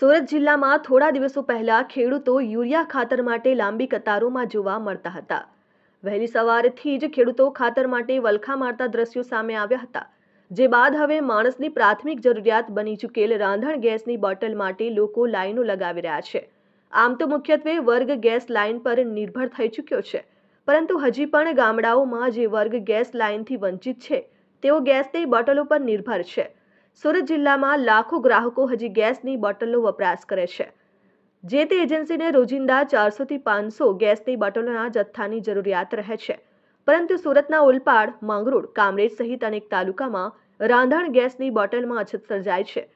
સુરત જિલ્લામાં થોડા દિવસો પહેલા ખેડૂતો યુરિયા ખાતર માટે લાંબી કતારોમાં જોવા મળતા હતા. વહેલી સવારથી જ ખેડૂતો ખાતર માટે વલખા મારતા દ્રશ્યો સામે આવ્યા હતા, જે બાદ હવે માણસની પ્રાથમિક જરૂરિયાત બની ચૂકેલ રાંધણ ગેસની બોટલ માટે લોકો લાઈનો લગાવી રહ્યા છે. આમ તો મુખ્યત્વે વર્ગ ગેસ લાઈન પર નિર્ભર થઈ ચૂક્યો છે, પરંતુ હજી પણ ગામડાઓમાં જે વર્ગ ગેસ લાઈનથી વંચિત છે, તેઓ ગેસની બોટલો પર નિર્ભર છે. સુરત જિલ્લામાં લાખો ગ્રાહકો હજી ગેસની બોટલનો વપરાશ કરે છે. જે તે એજન્સીને રોજિંદા ચારસોથી પાંચસો ગેસની બોટલોના જથ્થાની જરૂરિયાત રહે છે. પરંતુ સુરતના ઓલપાડ માંગરોળ, કામરેજ સહિત અનેક તાલુકામાં રાંધણ ગેસની બોટલમાં અછત સર્જાય છે.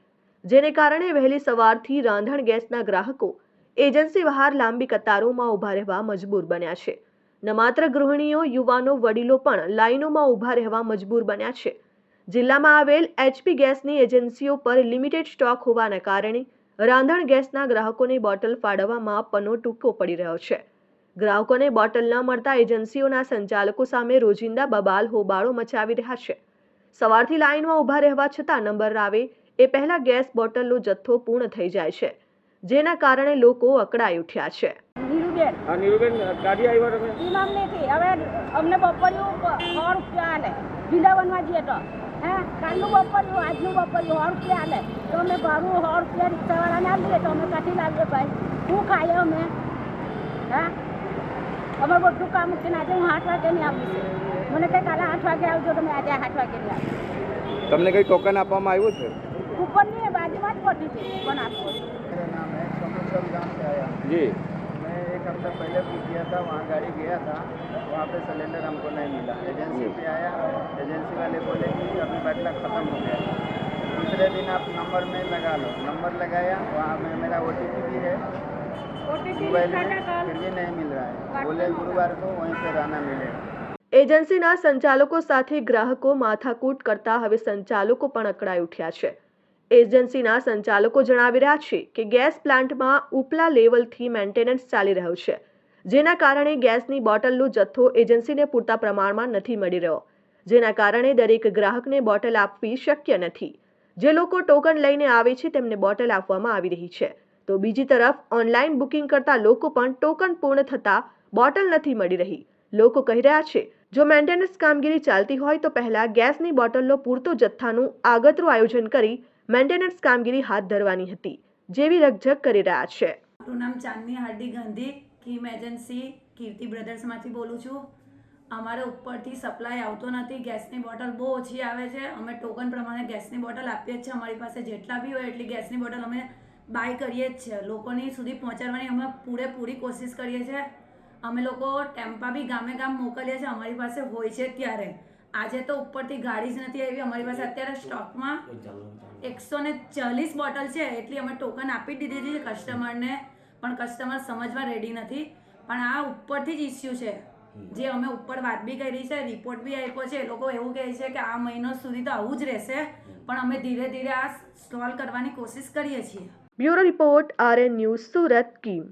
જેને કારણે વહેલી સવારથી રાંધણ ગેસના ગ્રાહકો એજન્સી બહાર લાંબી કતારોમાં ઊભા રહેવા મજબૂર બન્યા છે. ન માત્ર ગૃહિણીઓ, યુવાનો, વડીલો પણ લાઈનોમાં ઊભા રહેવા મજબૂર બન્યા છે. જિલ્લામાં આવેલ એચપી ગેસની એજન્સીઓ પર લિમિટેડ સ્ટોક હોવાના કારણે રાંધણ ગેસના ગ્રાહકોને બોટલ ફાળવવામાં પનો ટૂંકો પડી રહ્યો છે. ગ્રાહકોને બોટલ ન મળતા એજન્સીઓના સંચાલકો સામે રોજિંદા બબાલ હોબાળો મચાવી રહ્યા છે. સવારથી લાઇનમાં ઊભા રહેવા છતાં નંબર આવે એ પહેલા ગેસ બોટલનો જથ્થો પૂર્ણ થઈ જાય છે, જેના કારણે લોકો અકળાઈ ઉઠ્યા છે. નીરુબેન. હા નીરુબેન ગાડી આવ્યા તમે? ઇમામ નથી. હવે અમને બપોરિયું સો રૂપિયા આલે. વૃંદાવનમાં જઈએ તો. હે? કાલનું બપોરિયું આજનું બપોરિયું સો રૂપિયા આલે. તો અમે ભાડું સો રૂપિયા રિક્ષાવાળાને આપીએ તો અમે કાઢી લાવીએ ભાઈ. શું ખાઈએ અમે? હા? અમે બધું કામ મૂકીને આજે હું આઠ વાગે નહીં આવું મને કંઈ કાલે આઠ વાગે આવજો તમે આજે આઠ વાગે નહીં તમને કંઈ ટોકન આપવામાં આવ્યું છે? ઉપરની બાજુમાં જ પડી છે પણ આપો જી. मैं एक हफ्ता पहले बुक किया था वहाँ गाड़ी गया था वहाँ पे सिलेंडर हमको नहीं मिला एजेंसी पे आया एजेंसी वाले बोले कि अभी बाटला ख़त्म हो गया दूसरे दिन आप नंबर में लगा लो नंबर लगाया वहाँ में मेरा ओ भी है मोबाइल में फिर भी नहीं मिल रहा है बोले गुरुवार को वहीं पे रहना मिलेगा એજન્સીના સંચાલકો સાથે ગ્રાહકો માથાકૂટ કરતા હવે સંચાલકો પણ અકળાઈ ઉઠ્યા છે એજન્સીના સંચાલકો જણાવી રહ્યા છે કે ગેસ પ્લાન્ટમાં ઉપલા લેવલથી મેન્ટેનન્સ ચાલી રહ્યું છે, જેના કારણે ગેસની બોટલનો જથ્થો એજન્સીને પૂરતા પ્રમાણમાં નથી મળી રહ્યો, જેના કારણે દરેક ગ્રાહકને બોટલ આપવી શક્ય નથી. જે લોકો ટોકન લઈને આવે છે, તેમને બોટલ આપવામાં આવી રહી છે. તો બીજી તરફ, ઓનલાઈન બુકિંગ કરતા લોકો પણ ટોકન પૂર્ણ થતાં બોટલ નથી મળી રહી. લોકો કહી રહ્યા છે, જો મેન્ટેનન્સ કામગીરી ચાલતી હોય તો પહેલા ગેસની બોટલનો પૂરતો જથ્થાનું આગતરું આયોજન કરી મેન્ટેનન્સ કામગીરી હાથ ધરવાની હતી, જેવી રકઝક કરી રહ્યા છે. મારું નામ ચાંદની હાર્દિક ગાંધી, કીમ એજન્સી, કીર્તિ બ્રધર્સમાંથી બોલું છું. અમારે ઉપરથી સપ્લાય આવતો નથી, ગેસની બોટલ બહુ ઓછી આવે છે. અમે ટોકન પ્રમાણે ગેસની બોટલ આપીએ જ છીએ. અમારી પાસે જેટલા બી હોય એટલી ગેસની બોટલ અમે બાય કરીએ જ છે લોકોની સુધી પહોંચાડવાની અમે પૂરેપૂરી કોશિશ કરીએ છીએ. અમે લોકો ટેમ્પા બી ગામે ગામ મોકલીએ છીએ. અમારી પાસે હોય છે ત્યારે આજે તો ઉપરથી ગાડી જ નથી આવી. અમારી પાસે અત્યારે સ્ટોકમાં એકસો ને ચાલીસ બોટલ છે. એટલી અમે ટોકન આપી જ દીધી છે કસ્ટમરને પણ કસ્ટમર સમજવા રેડી નથી. પણ આ ઉપરથી જ ઇસ્યુ છે. જે અમે ઉપર વાત બી કરી છે રિપોર્ટ બી આપ્યો છે. એ લોકો એવું કહે છે કે આ મહિનો સુધી તો આવું જ રહેશે. પણ અમે ધીરે ધીરે આ સોલ્વ કરવાની કોશિશ કરીએ છીએ. Bureau report RN news Surat Kim.